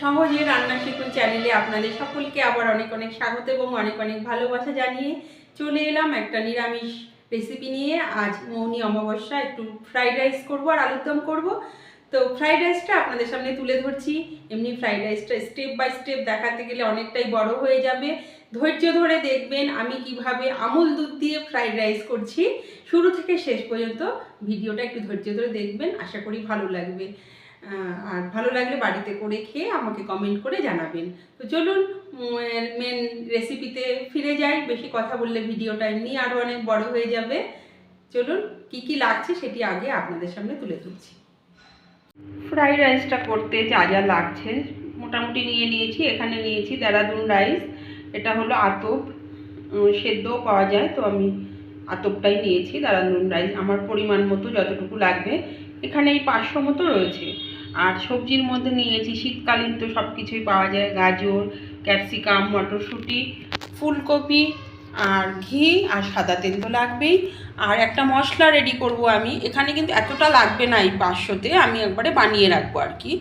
সহজে রান্না শিখুন চ্যানেলে আপনাদের সকলকে আবার অনেক অনেক স্বাগত এবং অনেক অনেক ভালোবাসা জানিয়ে চলে এলাম একটা নিরামিষ রেসিপি নিয়ে। আজ মৌনি অমাবস্যা, একটু ফ্রাইড রাইস করব আর আলুর দম করব। তো ফ্রাইড রাইসটা আপনাদের সামনে তুলে ধরছি। এমনি ফ্রাইড রাইসটা স্টেপ বাই স্টেপ দেখাতে গেলে অনেকটাই বড় হয়ে যাবে। ধৈর্য ধরে দেখবেন আমি কীভাবে আমুল দুধ দিয়ে ফ্রাইড রাইস করছি। শুরু থেকে শেষ পর্যন্ত ভিডিওটা একটু ধৈর্য ধরে দেখবেন। আশা করি ভালো লাগবে। আর ভালো লাগলে বাড়িতে করে খেয়ে আমাকে কমেন্ট করে জানাবেন। তো চলুন মেন রেসিপিতে ফিরে যাই। বেশি কথা বললে ভিডিওটা এমনি আরও অনেক বড় হয়ে যাবে। চলুন, কি কি লাগছে সেটি আগে আপনাদের সামনে তুলে ধরছি। ফ্রাইড রাইসটা করতে যা যা লাগছে, মোটামুটি নিয়ে নিয়েছি। এখানে নিয়েছি দেরাদুন রাইস এটা হলো আতপ। সেদ্ধও পাওয়া যায়, তো আমি আতপটাই নিয়েছি, দেরাদুন রাইস আমার পরিমাণ মতো যতটুকু লাগবে। এখানে এই পাঁচশো মতো রয়েছে। আর সবজির মধ্যে নিয়েছি শীতকালীন তো সব কিছুই পাওয়া যায়। গাজর, ক্যাপসিকাম, মটরশুঁটি, ফুলকপি, আর ঘি আর সাদা তেল তো লাগবেই। আর একটা মশলা রেডি করব আমি। এখানে কিন্তু এতটা লাগবে না এই পাঁচশোতে, আমি একবারে বানিয়ে রাখব আর কি।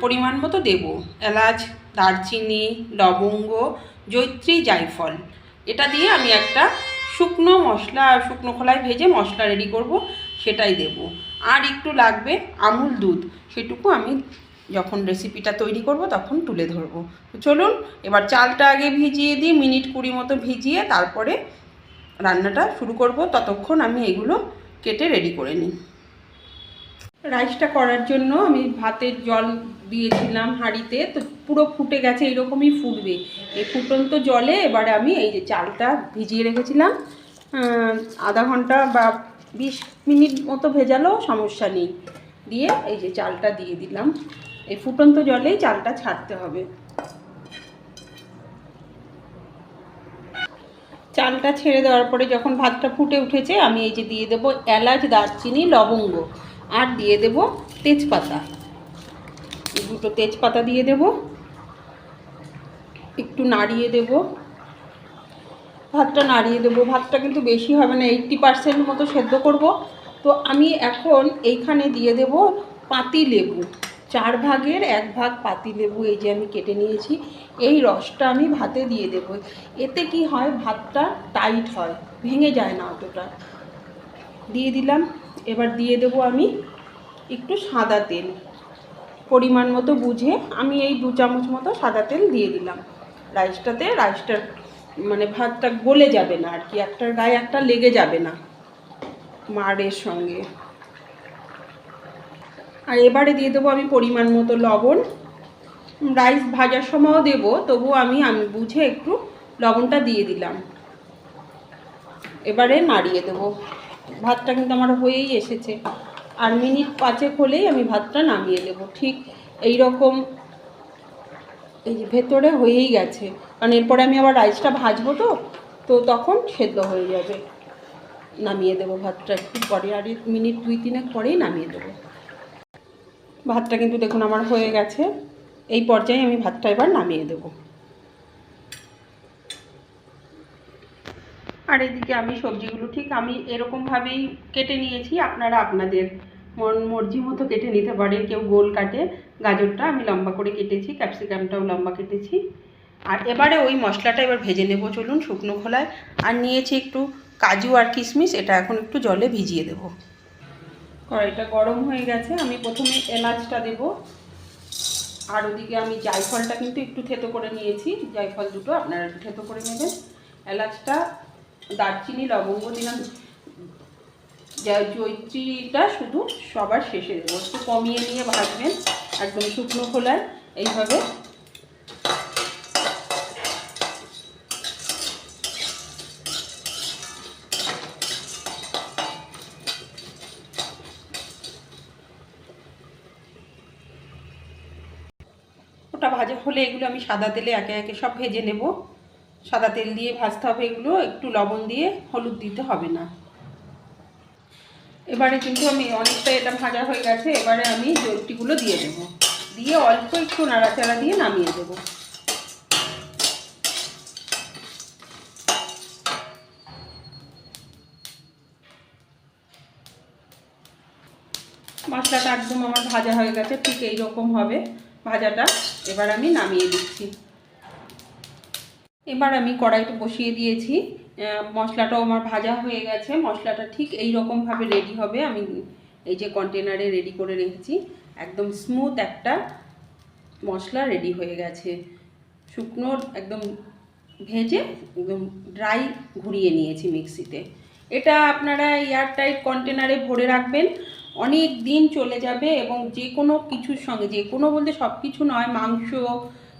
পরিমাণ মতো দেব। এলাচ, দারচিনি, লবঙ্গ জৈত্রী জায়ফল। এটা দিয়ে আমি একটা শুকনো মশলা, শুকনো খোলায় ভেজে মশলা রেডি করব। সেটাই দেব। আর একটু লাগবে আমুল দুধ, সেটুকু আমি যখন রেসিপিটা তৈরি করব তখন তুলে ধরবো। চলুন, এবার চালটা আগে ভিজিয়ে দিই, মিনিট কুড়ি মতো ভিজিয়ে তারপরে রান্নাটা শুরু করব। ততক্ষণ আমি এগুলো কেটে রেডি করে নিই। রাইসটা করার জন্য আমি ভাতের জল দিয়েছিলাম হাঁড়িতে, তো পুরো ফুটে গেছে, এরকমই ফুটবে। এই ফুটন্ত জলে এবারে আমি এই যে চালটা ভিজিয়ে রেখেছিলাম আধা ঘণ্টা বা বিশ মিনিট মতো ভেজালেও সমস্যা নেই। দিয়ে এই যে চালটা দিয়ে দিলাম। এই ফুটন্ত জলেই চালটা ছাড়তে হবে। চালটা ছেড়ে দেওয়ার পরে যখন ভাতটা ফুটে উঠেছে, আমি এই যে দিয়ে দেবো এলাচ, দারচিনি, লবঙ্গ। আর দিয়ে দেব তেজপাতা। দুটো তেজপাতা দিয়ে দেব। একটু নাড়িয়ে দেব। ভাতটা নাড়িয়ে দেবো। ভাতটা কিন্তু বেশি হবে না এইট্টি পার্সেন্ট মতো সেদ্ধ করব। তো আমি এখন এইখানে দিয়ে দেব পাতি লেবু। চার ভাগের এক ভাগ পাতি লেবু এই যে আমি কেটে নিয়েছি। এই রসটা আমি ভাতে দিয়ে দেবো। এতে কি হয়, ভাতটা টাইট হয়, ভেঙে যায় না অতটা। দিয়ে দিলাম। এবার দিয়ে দেব আমি একটু সাদা তেল। পরিমাণ মতো বুঝে আমি এই দু চামচ মতো সাদা তেল দিয়ে দিলাম। রাইসটাতে, রাইসটার মানে ভাতটা গলে যাবে না আর কি একটার গায়ে একটা লেগে যাবে না মারের সঙ্গে। আর এবারে দিয়ে দেবো আমি পরিমাণ মতো লবণ। রাইস ভাজার সময়ও দেবো তবু আমি আমি বুঝে একটু লবণটা দিয়ে দিলাম। এবারে নাড়িয়ে দেবো। ভাতটা কিন্তু আমার হয়েই এসেছে। আর মিনিট পাঁচেক হলেই আমি ভাতটা নামিয়ে দেবো ঠিক এই রকম এই ভেতরে হয়েই গেছে। কারণ এরপরে আমি আবার রাইসটা ভাজবো তো তো তখন সেদ্ধ হয়ে যাবে। নামিয়ে দেবো ভাতটা একটু পরে, আর মিনিট দুই তিনেক পরেই নামিয়ে দেবো। ভাতটা কিন্তু দেখুন আমার হয়ে গেছে। এই পর্যায়ে আমি ভাতটা এবার নামিয়ে দেবো। আর এদিকে আমি সবজিগুলো ঠিক আমি এরকমভাবেই কেটে নিয়েছি। আপনারা আপনাদের মন মর্জি মতো কেটে নিতে পারেন, কেউ গোল কাটে। গাজরটা আমি লম্বা করে কেটেছি, ক্যাপসিকামটাও লম্বা কেটেছি। আর এবারে ওই মশলাটা এবার ভেজে নেব, চলুন শুকনো খোলায়। আর নিয়েছি একটু কাজু আর কিশমিশ, এটা এখন একটু জলে ভিজিয়ে দেব। কড়াইটা গরম হয়ে গেছে, আমি প্রথমে এলাচটা দেব। আর ওদিকে আমি জায়ফলটা কিন্তু একটু থেতো করে নিয়েছি, জায়ফল দুটো আপনারা একটু থেতো করে নেবেন। এলাচটা, দারচিনি, লবঙ্গ দিলাম। জৈত্রীটা শুধু সবার শেষে দেবো, একটু কমিয়ে নিয়ে ভাজবেন। একদম শুকনো খোলায় এইভাবে। ওটা ভাজা হলে এগুলো আমি সাদা তেলে একে একে সব ভেজে নেব। সাদা তেল দিয়ে ভাজতে হবে এগুলো, একটু লবণ দিয়ে, হলুদ দিতে হবে না। এবারে কিন্তু আমি অনেকটা এটা ভাজা হয়ে গেছে, এবারে আমি জলটিগুলো দিয়ে দেবো। দিয়ে অল্প একটু নাড়াচাড়া দিয়ে নামিয়ে দেবো। মশলাটা একদম আমার ভাজা হয়ে গেছে, ঠিক এই রকম হবে। ভাজাটা এবার আমি নামিয়ে দিচ্ছি। এবার আমি কড়াইটা বসিয়ে দিয়েছি মশলাটাও আমার ভাজা হয়ে গেছে। মশলাটা ঠিক এই রকমভাবে রেডি হবে। আমি এই যে কন্টেনারে রেডি করে রেখেছি। একদম স্মুথ একটা মশলা রেডি হয়ে গেছে। শুকনো একদম ভেজে একদম ড্রাই ঘুরিয়ে নিয়েছি মিক্সিতে। এটা আপনারা এয়ারটাইট কন্টেনারে ভরে রাখবেন। অনেক দিন চলে যাবে এবং যে কোনো কিছুর সঙ্গে, যে কোনো বলতে সব কিছু নয়, মাংস,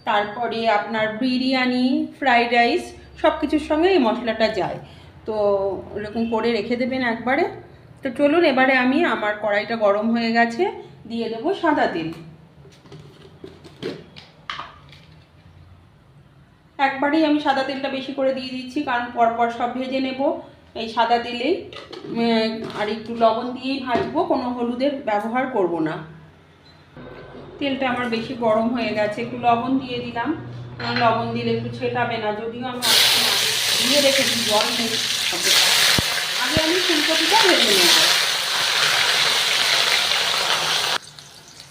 তারপরে আপনার বিরিয়ানি ফ্রাইড রাইস সব কিছুর সঙ্গে এই মশলাটা যায়। তো এরকম করে রেখে দেবেন একবারে। তো চলুন, এবারে আমি আমার কড়াইটা গরম হয়ে গেছে, দিয়ে দেবো সাদা তেল। একবারেই আমি সাদা তেলটা বেশি করে দিয়ে দিচ্ছি, কারণ পরপর সব ভেজে নেব এই সাদা তেলেই। আর একটু লবণ দিয়েই ভাজবো, কোনো হলুদের ব্যবহার করব না। তেলটা আমার বেশি গরম হয়ে গেছে, একটু লবণ দিয়ে দিলাম। লবণ দিলে একটু ছেটাবে না, যদিও আমি দিয়ে রেখেছি জল নেই। আগে আমি ফুলকপিটা ভেজে নেব।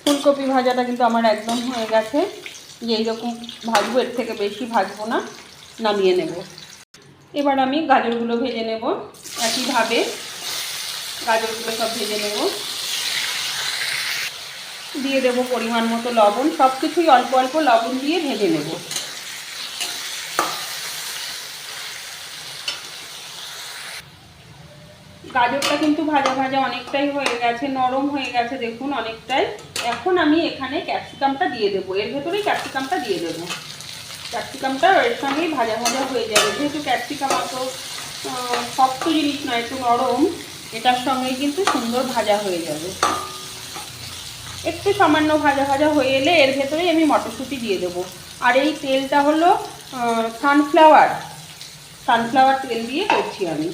ফুলকপি ভাজাটা কিন্তু আমার একদম হয়ে গেছে। এইরকম ভাজবো, এর থেকে বেশি ভাজবো না, নামিয়ে নেব। এবার আমি গাজরগুলো ভেজে নেব একইভাবে। গাজরগুলো সব ভেজে নেব। দিয়ে দেব পরিমাণ মতো লবণ। সব কিছুই অল্প অল্প লবণ দিয়ে ভেজে নেব। গাজরটা কিন্তু ভাজা ভাজা অনেকটাই হয়ে গেছে, নরম হয়ে গেছে, দেখুন অনেকটাই। এখন আমি এখানে ক্যাপসিকামটা দিয়ে দেবো। এর ভেতরেই ক্যাপসিকামটা দিয়ে দেবো। ক্যাপসিকামটা এর সঙ্গেই ভাজা ভাজা হয়ে যাবে। যেহেতু ক্যাপসিকাম অত শক্ত জিনিস নয়, একটু নরম, এটার সঙ্গেই কিন্তু সুন্দর ভাজা হয়ে যাবে। একটু সামান্য ভাজা ভাজা হয়ে এলে এর ভেতরেই আমি মটরশুঁটি দিয়ে দেবো। আর এই তেলটা হলো সানফ্লাওয়ার সানফ্লাওয়ার তেল দিয়ে করছি আমি।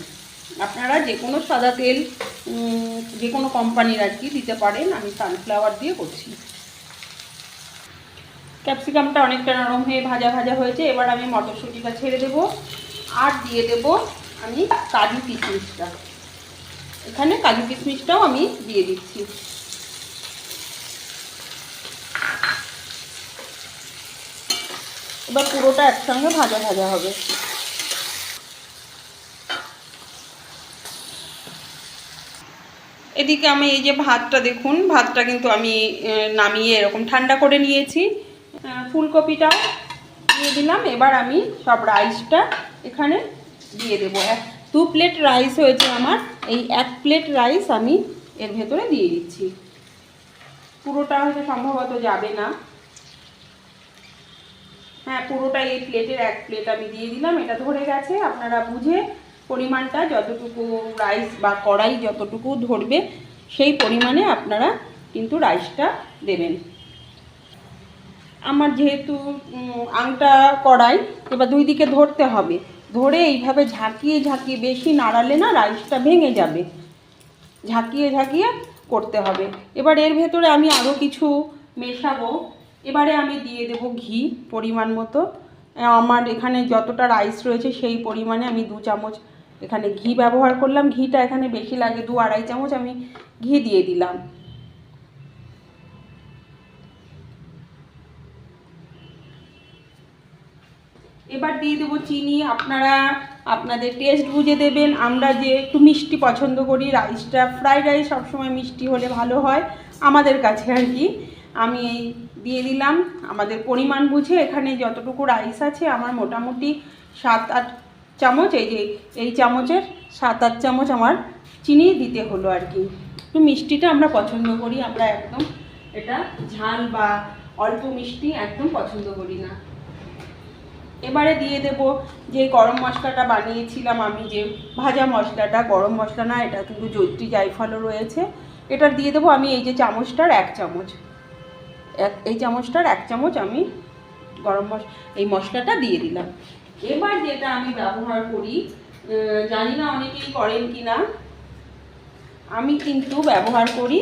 আপনারা যে কোনো সাদা তেল যে কোনো কোম্পানির আর কি দিতে পারেন, আমি সানফ্লাওয়ার দিয়ে করছি। ক্যাপসিকামটা অনেকটা নরম হয়ে ভাজা ভাজা হয়েছে, এবার আমি মটরশুঁটিটা ছেড়ে দেব, আর দিয়ে দেব আমি কাজু কিশমিশটা। এখানে কাজু কিশমিশটাও আমি দিয়ে দিচ্ছি। এবার পুরোটা একসঙ্গে ভাজা ভাজা হবে। এদিকে আমি এই যে ভাতটা দেখুন, ভাতটা কিন্তু আমি নামিয়ে এরকম ঠান্ডা করে নিয়েছি। ফুলকপিটাও দিয়ে দিলাম। এবার আমি সব রাইসটা এখানে দিয়ে দেবো। এক, দু প্লেট রাইস হয়েছে আমার। এই এক প্লেট রাইস আমি এর ভেতরে দিয়ে দিচ্ছি। পুরোটা হয়তো সম্ভবত যাবে না। হ্যাঁ পুরোটা এই প্লেটের এক প্লেট আমি দিয়ে দিলাম। এটা ধরে গেছে, আপনারা বুঝে পরিমাণটা যতটুকু রাইস বা কড়াই যতটুকু ধরবে, সেই পরিমাণে আপনারা কিন্তু রাইসটা দেবেন। আমার যেহেতু আংটা কড়াই, এবার দুই দিকে ধরতে হবে। ধরে এইভাবে ঝাঁকিয়ে ঝাঁকিয়ে, বেশি নাড়ালে না রাইসটা ভেঙে যাবে। ঝাঁকিয়ে ঝাঁকিয়ে করতে হবে। এবার এর ভেতরে আমি আরও কিছু মেশাবো। এবারে আমি দিয়ে দেব ঘি পরিমাণ মতো। আমার এখানে যতটা রাইস রয়েছে, সেই পরিমাণে আমি দু চামচ এখানে ঘি ব্যবহার করলাম। ঘিটা এখানে বেশি লাগে, দু আড়াই চামচ আমি ঘি দিয়ে দিলাম। এবার দিয়ে দেবো চিনি। আপনারা, আপনাদের টেস্ট বুঝে দেবেন। আমরা যে একটু মিষ্টি পছন্দ করি রাইসটা ফ্রাইড রাইস সবসময় মিষ্টি হলে ভালো হয়, আমাদের কাছে আর কি। আমি এই দিয়ে দিলাম। আমাদের পরিমাণ বুঝে এখানে যতটুকু রাইস আছে, আমার মোটামুটি সাত আট চামচ, এই যে, এই চামচের সাত আট চামচ আমার চিনি দিতে হলো আর কি। একটু মিষ্টিটা আমরা পছন্দ করি, আমরা একদম এটা ঝাল বা অল্প মিষ্টি একদম পছন্দ করি না। এবারে দিয়ে দেব যে গরম মশলাটা বানিয়েছিলাম আমি, যে ভাজা মশলাটা, গরম মশলা না, এটা কিন্তু জৈত্রী জায়ফলও রয়েছে। এটা দিয়ে দেবো আমি এই যে চামচটার এক চামচ। এক, এই চামচটার এক চামচ আমি গরম মশ, এই মশলাটা দিয়ে দিলাম। এবার যেটা আমি ব্যবহার করি জানি না অনেকেই করেন কি না আমি কিন্তু ব্যবহার করি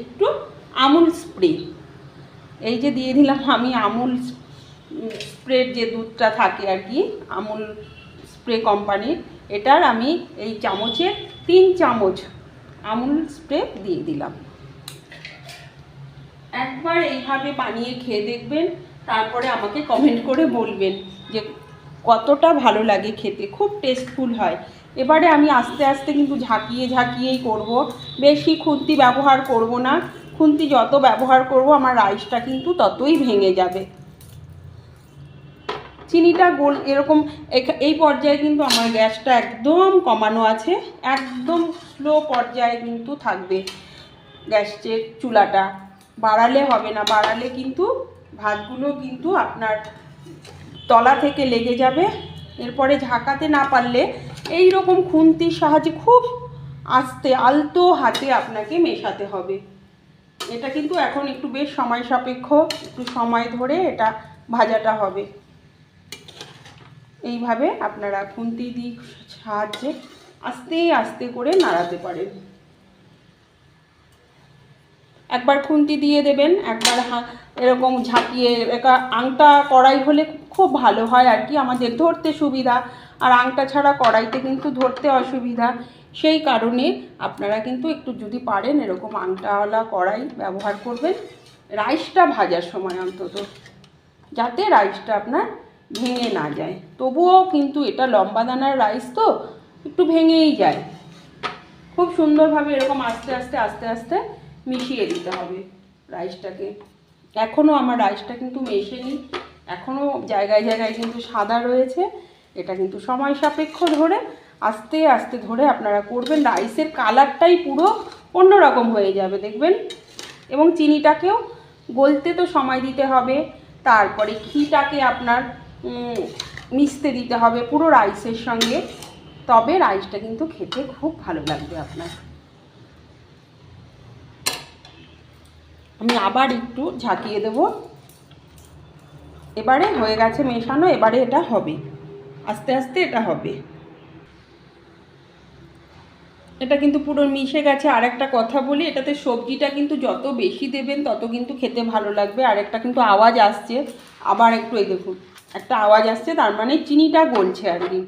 একটু আমুল স্প্রে। এই যে দিয়ে দিলাম আমি আমুল স্প্রের যে দুধটা থাকে আর কি, আমুল স্প্রে কোম্পানির, এটার আমি এই চামচের তিন চামচ আমুল স্প্রে দিয়ে দিলাম। একবার এইভাবে বানিয়ে খেয়ে দেখবেন, তারপরে আমাকে কমেন্ট করে বলবেন। কতটা ভালো লাগে খেতে, খুব টেস্টফুল হয়। এবারে আমি আস্তে আস্তে কিন্তু ঝাঁকিয়ে ঝাঁকিয়েই করব। বেশি খুন্তি ব্যবহার করব না। খুন্তি যত ব্যবহার করব, আমার রাইসটা কিন্তু ততই ভেঙে যাবে। চিনিটা গোল, এরকম এই পর্যায়ে কিন্তু আমার গ্যাসটা একদম কমানো আছে। একদম স্লো পর্যায়ে কিন্তু থাকবে গ্যাসের চুলাটা। বাড়ালে হবে না। বাড়ালে কিন্তু ভাতগুলো কিন্তু আপনার তলা থেকে লেগে যাবে। এরপরে ঝাঁকাতে না পারলে এই রকম খুন্তির সাহায্যে খুব আস্তে আলতো হাতে আপনাকে মেশাতে হবে। এটা কিন্তু এখন একটু বেশ সময় সাপেক্ষ, একটু সময় ধরে এটা ভাজাটা হবে। এইভাবে আপনারা খুন্তি দিয়ে সাহায্যে আস্তে আস্তে করে নাড়াতে পারেন। একবার খুন্তি দিয়ে দেবেন, একবার এরকম ঝাঁকিয়ে আংটা কড়াই হলে খুব ভালো হয় আর কি, আমাদের ধরতে সুবিধা। আর আংটা ছাড়া কড়াইতে কিন্তু ধরতে অসুবিধা। সেই কারণে আপনারা কিন্তু একটু যদি পারেন এরকম আংটাওয়ালা কড়াই ব্যবহার করবেন। রাইসটা ভাজার সময় অন্তত, যাতে রাইসটা আপনার ভেঙে না যায়। তবুও কিন্তু এটা লম্বা দানার রাইস তো, একটু ভেঙেই যায়। খুব সুন্দরভাবে এরকম আস্তে আস্তে আস্তে আস্তে মিশিয়ে দিতে হবে রাইসটাকে। এখনও আমার রাইসটা কিন্তু মেশেনি। এখনও জায়গায় জায়গায় কিন্তু সাদা রয়েছে। এটা কিন্তু সময় সাপেক্ষ ধরে আস্তে আস্তে ধরে আপনারা করবেন। রাইসের কালারটাই পুরো অন্যরকম হয়ে যাবে, দেখবেন? এবং চিনিটাকেও গলতে তো সময় দিতে হবে। তারপরে ঘিটাকে আপনার মিশতে দিতে হবে পুরো রাইসের সঙ্গে। তবে রাইসটা কিন্তু খেতে খুব ভালো লাগবে আপনার। আমি আবার একটু ঝাঁকিয়ে দেব। এবারে হয়ে গেছে মেশানো, এবারে এটা হবে। আস্তে আস্তে এটা হবে। এটা কিন্তু পুরো মিশে গেছে। আর একটা কথা বলি, এটাতে সবজিটা কিন্তু যত বেশি দেবেন, তত কিন্তু খেতে ভালো লাগবে। আর একটা কিন্তু আওয়াজ আসছে। আবার একটু এই দেখুন, একটা আওয়াজ আসছে, তার মানে চিনিটা গলছে আর কি।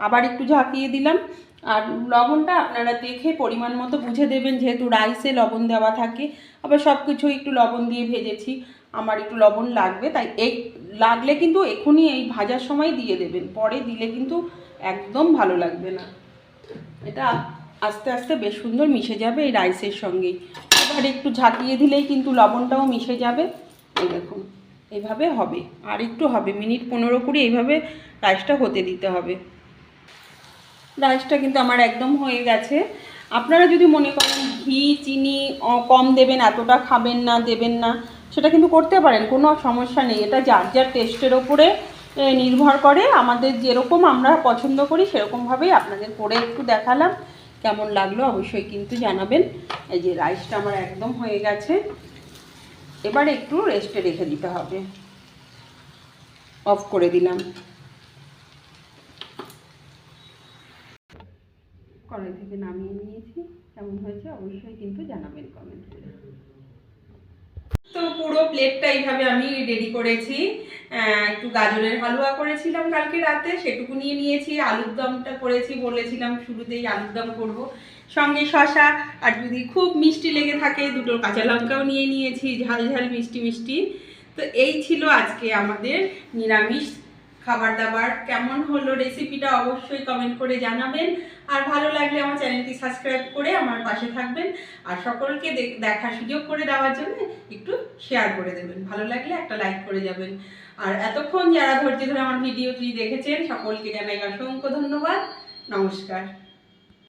আবার একটু ঝাঁকিয়ে দিলাম। আর লবণটা আপনারা দেখে পরিমাণ মতো বুঝে দেবেন, যেহেতু রাইসে লবণ দেওয়া থাকে। আবার সব কিছু একটু লবণ দিয়ে ভেজেছি। আমার একটু লবণ লাগবে, তাই এই লাগলে কিন্তু এখনই এই ভাজার সময় দিয়ে দেবেন, পরে দিলে কিন্তু একদম ভালো লাগবে না। এটা আস্তে আস্তে বেশ সুন্দর মিশে যাবে এই রাইসের সঙ্গেই এবার একটু ঝাঁকিয়ে দিলেই কিন্তু লবণটাও মিশে যাবে। এই দেখুন হবে। আর একটু হবে, মিনিট পনেরো কুড়ি এইভাবে রাইসটা হতে দিতে হবে। রাইসটা কিন্তু আমার একদম হয়ে গেছে। আপনারা যদি মনে করেন ঘি, চিনি কম দেবেন, এতটা খাবেন না, দেবেন না সেটা কিন্তু করতে পারেন, কোনো সমস্যা নেই। এটা যার যার টেস্টের ওপরে নির্ভর করে। আমাদের যেরকম আমরা পছন্দ করি, সেরকমভাবেই আপনাদের করে একটু দেখালাম। কেমন লাগল অবশ্যই কিন্তু জানাবেন। এই যে রাইসটা আমার একদম হয়ে গেছে। এবার একটু রেস্টে রেখে দিতে হবে। অফ করে দিলাম। কড়াই থেকে নামিয়ে নিয়েছি। কেমন হয়েছে অবশ্যই কিন্তু জানাবেন কমেন্ট। করে তো পুরো প্লেটটা এইভাবে আমি রেডি করেছি। একটু গাজরের হালুয়া করেছিলাম কালকে রাতে, সেটুকু নিয়ে নিয়েছি। আলুর দমটা করেছি বলেছিলাম শুরুতেই আলুর দম করব। সঙ্গে শশা আর যদি খুব মিষ্টি লেগে থাকে, দুটো কাঁচা লঙ্কাও নিয়ে নিয়েছি, ঝাল ঝাল মিষ্টি মিষ্টি। তো এই ছিল আজকে আমাদের নিরামিষ খাবার দাবার কেমন হলো রেসিপিটা অবশ্যই কমেন্ট করে জানাবেন। আর ভালো লাগলে আমার চ্যানেলটি সাবস্ক্রাইব করে আমার পাশে থাকবেন। আর সকলকে দেখ- দেখার সুযোগ করে দেওয়ার জন্য একটু শেয়ার করে দেবেন। ভালো লাগলে একটা লাইক করে যাবেন। আর এতক্ষণ যারা ধৈর্য ধরে আমার ভিডিওটি দেখেছেন, সকলকে জানাই অসংখ্য ধন্যবাদ। নমস্কার।